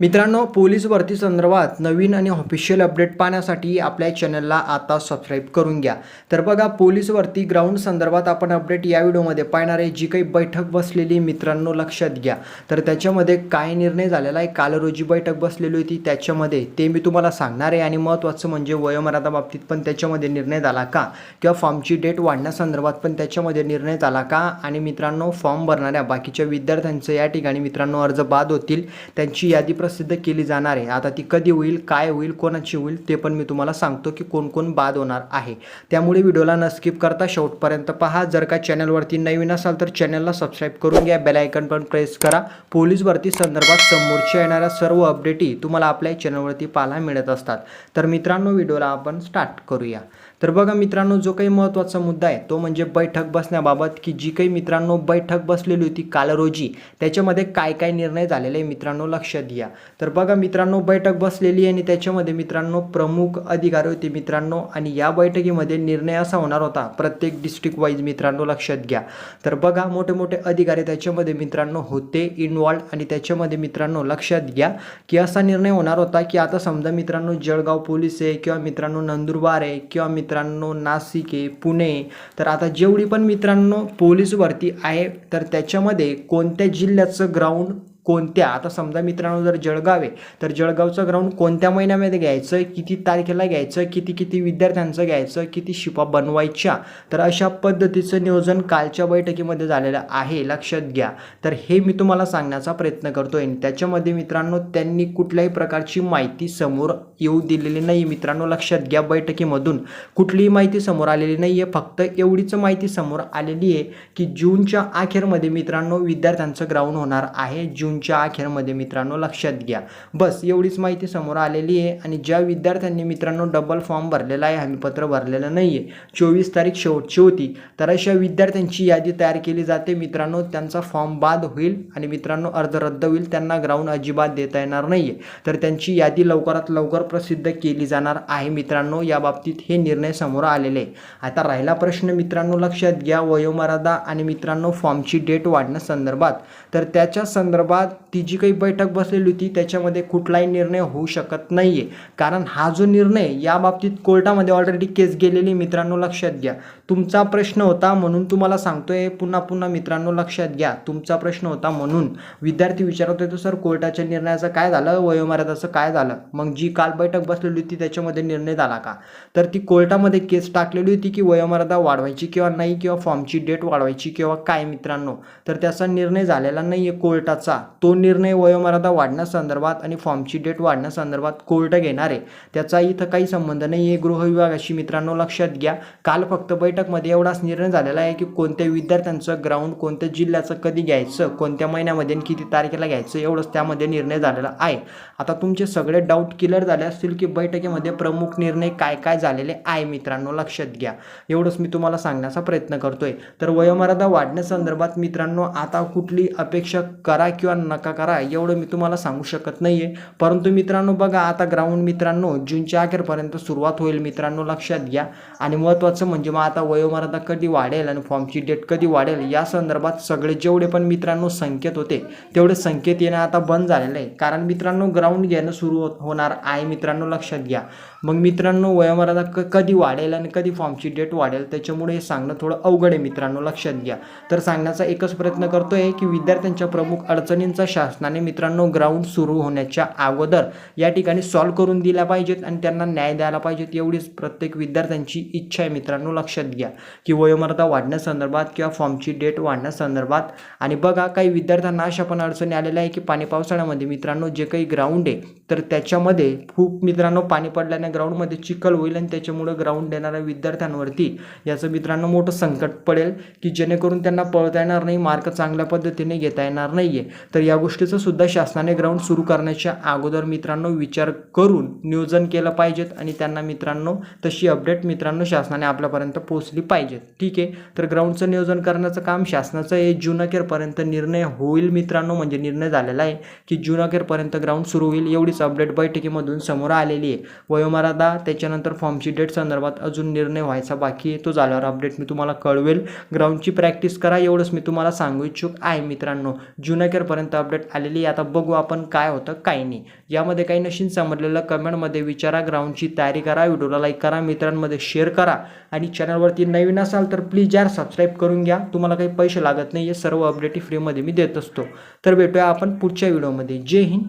मित्रांनो पोलीस भरती संदर्भात नवीन आणि ऑफिशियल अपडेट पाहण्यासाठी आपल्या चॅनलला आता सबस्क्राईब करून घ्या. तर बघा पोलीस भरती ग्राउंड संदर्भात आपण अपडेट या व्हिडिओमध्ये पाहणार आहे जी काही बैठक बसलेली मित्रांनो लक्षात घ्या. तर त्याच्यामध्ये काय निर्णय झालेला आहे काल रोजी बैठक बसलेली होती त्याच्यामध्ये ते मी तुम्हाला सांगणार आहे. आणि महत्त्वाचं म्हणजे वयोमर्यादा बाबतीत पण त्याच्यामध्ये निर्णय झाला का? किंवा फॉर्मची डेट वाढण्यासंदर्भात पण त्याच्यामध्ये निर्णय झाला का? आणि मित्रांनो फॉर्म भरणाऱ्या बाकीच्या विद्यार्थ्यांचं या ठिकाणी मित्रांनो अर्ज बाद होतील. त्यांची यादी प्रसिद्ध केली जाणार आहे. आता ती कधी होईल काय होईल कोणाची होईल ते पण मी तुम्हाला सांगतो की कोण कोण बाद होणार आहे. त्यामुळे व्हिडिओला न स्किप करता शेवटपर्यंत पहा. जर का चॅनलवरती नवीन असाल तर चॅनलला सबस्क्राईब करून घ्या. बेलायकन पण प्रेस करा. पोलीस भरती संदर्भात समोरच्या येणाऱ्या सर्व अपडेटी तुम्हाला आपल्या चॅनलवरती पाहायला मिळत असतात. तर मित्रांनो व्हिडिओला आपण स्टार्ट करूया. तर बघा मित्रांनो जो काही महत्त्वाचा मुद्दा आहे तो म्हणजे बैठक बसण्याबाबत की जी काही मित्रांनो बैठक बसलेली होती काल रोजी त्याच्यामध्ये काय काय निर्णय झालेले आहे मित्रांनो लक्षात घ्या तर बघा मित्रांनो बैठक बसलेली आहे आणि त्याच्यामध्ये मित्रांनो प्रमुख अधिकारी होते मित्रांनो आणि या बैठकीमध्ये निर्णय असा होणार होता प्रत्येक डिस्ट्रिक्ट वाईज मित्रांनो लक्षात घ्या. तर बघा मोठे मोठे अधिकारी त्याच्यामध्ये मित्रांनो होते इन्वॉल्ड आणि त्याच्यामध्ये मित्रांनो लक्षात घ्या की असा निर्णय होणार होता की आता समजा मित्रांनो जळगाव पोलीस आहे किंवा मित्रांनो नंदुरबार आहे किंवा मित्रांनो नाशिक आहे पुणे तर आता जेवढी पण मित्रांनो पोलीस भरती आहे तर त्याच्यामध्ये कोणत्या जिल्ह्याचं ग्राउंड कोणत्या? आता समजा मित्रांनो जर जळगाव आहे तर जळगावचं ग्राउंड कोणत्या महिन्यामध्ये घ्यायचं? किती तारखेला घ्यायचं? किती किती विद्यार्थ्यांचं घ्यायचं? किती शिपा बनवायच्या? तर अशा पद्धतीचं नियोजन कालच्या बैठकीमध्ये झालेलं आहे. लक्षात घ्या. तर हे मी तुम्हाला सांगण्याचा प्रयत्न करतो आणि त्याच्यामध्ये मित्रांनो त्यांनी कुठल्याही प्रकारची माहिती समोर येऊ दिलेली नाही मित्रांनो लक्षात घ्या बैठकीमधून कुठलीही माहिती समोर आलेली नाही आहे फक्त एवढीच माहिती समोर आलेली आहे की जूनच्या अखेरमध्ये मित्रांनो विद्यार्थ्यांचं ग्राउंड होणार आहे. जून जूनच्या अखेरमध्ये मित्रांनो लक्षात घ्या. बस एवढीच माहिती समोर आलेली आहे आणि ज्या विद्यार्थ्यांनी मित्रांनो डबल फॉर्म भरलेला आहे हमीपत्र भरलेलं नाही आहे चोवीस तारीख शेवटची होती. तर अशा विद्यार्थ्यांची यादी तयार केली जाते. मित्रांनो त्यांचा फॉर्म बाद होईल आणि मित्रांनो अर्ज रद्द होईल. त्यांना ग्राउंड अजिबात देता येणार नाही आहे तर त्यांची यादी लवकरात लवकर प्रसिद्ध केली जाणार आहे मित्रांनो. या बाबतीत हे निर्णय समोर आलेले आहे. आता राहिला प्रश्न मित्रांनो लक्षात घ्या. वयोमर्यादा आणि मित्रांनो फॉर्मची डेट वाढण्यासंदर्भात. तर त्याच्या संदर्भात Obrigado. ती जी काही बैठक बसलेली होती त्याच्यामध्ये कुठलाही निर्णय होऊ शकत नाही आहे कारण हा जो निर्णय या बाबतीत कोर्टामध्ये ऑलरेडी केस गेलेली मित्रांनो लक्षात घ्या. तुमचा प्रश्न होता म्हणून तुम्हाला सांगतोय. पुन्हा पुन्हा मित्रांनो लक्षात घ्या. तुमचा प्रश्न होता म्हणून. विद्यार्थी विचारत होते सर कोर्टाच्या निर्णयाचं काय झालं? वयोमर्यादाचं काय झालं? मग जी काल बैठक बसलेली होती त्याच्यामध्ये निर्णय झाला का? तर ती कोर्टामध्ये केस टाकलेली होती की वयोमर्यादा वाढवायची किंवा नाही किंवा फॉर्मची डेट वाढवायची किंवा काय मित्रांनो? तर त्याचा निर्णय झालेला नाही आहे कोर्टाचा. तो निर्णय वयोमर्यादा वाढण्यासंदर्भात आणि फॉर्मची डेट वाढण्यासंदर्भात कोर्ट घेणार आहे त्याचा इथं काही संबंध नाही आहे गृह विभागाशी मित्रांनो लक्षात घ्या. काल फक्त बैठकमध्ये एवढाच निर्णय झालेला आहे की कोणत्या विद्यार्थ्यांचं ग्राउंड कोणत्या जिल्ह्याचं कधी घ्यायचं कोणत्या महिन्यामध्ये आणि किती तारखेला घ्यायचं एवढंच त्यामध्ये निर्णय झालेला आहे. आता तुमचे सगळे डाऊट क्लिअर झाले असतील की बैठकीमध्ये प्रमुख निर्णय काय काय झालेले आहे मित्रांनो लक्षात घ्या. एवढंच मी तुम्हाला सांगण्याचा प्रयत्न करतोय. तर वयोमर्यादा वाढण्यासंदर्भात मित्रांनो आता कुठली अपेक्षा करा किंवा नका करा एवढं मी तुम्हाला सांगू शकत नाही आहे परंतु मित्रांनो बघा आता ग्राउंड मित्रांनो जूनच्या अखेरपर्यंत सुरुवात होईल. मित्रांनो लक्षात घ्या. आणि महत्त्वाचं म्हणजे मग आता वयोमर्यादा कधी वाढेल आणि फॉर्मची डेट कधी वाढेल या संदर्भात सगळे जेवढे पण मित्रांनो संकेत होते तेवढे संकेत येणं आता बंद झालेलं आहे. कारण मित्रांनो ग्राउंड घेणं सुरू हो- होणार आहे. मित्रांनो लक्षात घ्या. मग मित्रांनो वयोमर्यादा क कधी वाढेल आणि कधी फॉर्मची डेट वाढेल त्याच्यामुळे हे सांगणं थोडं अवघड आहे मित्रांनो लक्षात घ्या. तर सांगण्याचा एकच प्रयत्न करतोय की विद्यार्थ्यांच्या प्रमुख अडचणींचा शासनाने मित्रांनो ग्राउंड सुरू होण्याच्या अगोदर या ठिकाणी सॉल्व्ह करून दिल्या पाहिजेत आणि त्यांना न्याय द्यायला पाहिजेत एवढीच प्रत्येक विद्यार्थ्यांची इच्छा आहे मित्रांनो लक्षात घ्या. की वयोमर्यादा वाढण्यासंदर्भात किंवा फॉर्मची डेट वाढण्यासंदर्भात आणि बघा काही विद्यार्थ्यांना अशा पण अडचणी आलेल्या आहे की पाणी पावसाळ्यामध्ये मित्रांनो जे काही ग्राउंड आहे तर त्याच्यामध्ये खूप मित्रांनो पाणी पडल्याने ग्राउंडमध्ये चिखल होईल आणि त्याच्यामुळे ग्राउंड देणाऱ्या विद्यार्थ्यांवरती याचं मित्रांनो मोठं संकट पडेल की जेणेकरून त्यांना पळता येणार नाही मार्क चांगल्या पद्धतीने घेता येणार नाही आहे तर या गोष्टीचं सुद्धा शासनाने ग्राउंड सुरू करण्याच्या अगोदर मित्रांनो विचार करून नियोजन केलं पाहिजेत आणि त्यांना मित्रांनो तशी अपडेट मित्रांनो शासनाने आपल्यापर्यंत पोहोचली पाहिजेत. ठीक आहे? तर ग्राउंडचं नियोजन करण्याचं काम शासनाचं हे जून अखेरपर्यंत निर्णय होईल मित्रांनो म्हणजे निर्णय झालेला आहे की जून अखेरपर्यंत ग्राउंड सुरू होईल. एवढीच अपडेट बैठकीमधून समोर आलेली आहे. वयोमर्यादा त्याच्यानंतर फॉर्मची डेट संदर्भात अजून निर्णय व्हायचा बाकी आहे. तो झाल्यावर अपडेट मी तुम्हाला कळवेल. ग्राउंडची प्रॅक्टिस करा. एवढंच मी तुम्हाला सांगू इच्छुक आहे मित्रांनो. जुनाकेरपर्यंत अपडेट आलेली आता बघू आपण काय होतं काय नाही. यामध्ये काही नशीन समजलेलं कमेंटमध्ये विचारा. ग्राउंडची तयारी करा. व्हिडिओला लाईक करा. मित्रांमध्ये शेअर करा. आणि चॅनलवरती नवीन असाल तर प्लीज यार सबस्क्राईब करून घ्या. तुम्हाला काही पैसे लागत नाही हे सर्व अपडेट फ्रीमध्ये मी देत असतो. तर भेटूया आपण पुढच्या व्हिडिओमध्ये जय हिंद.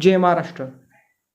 जय महाराष्ट्र.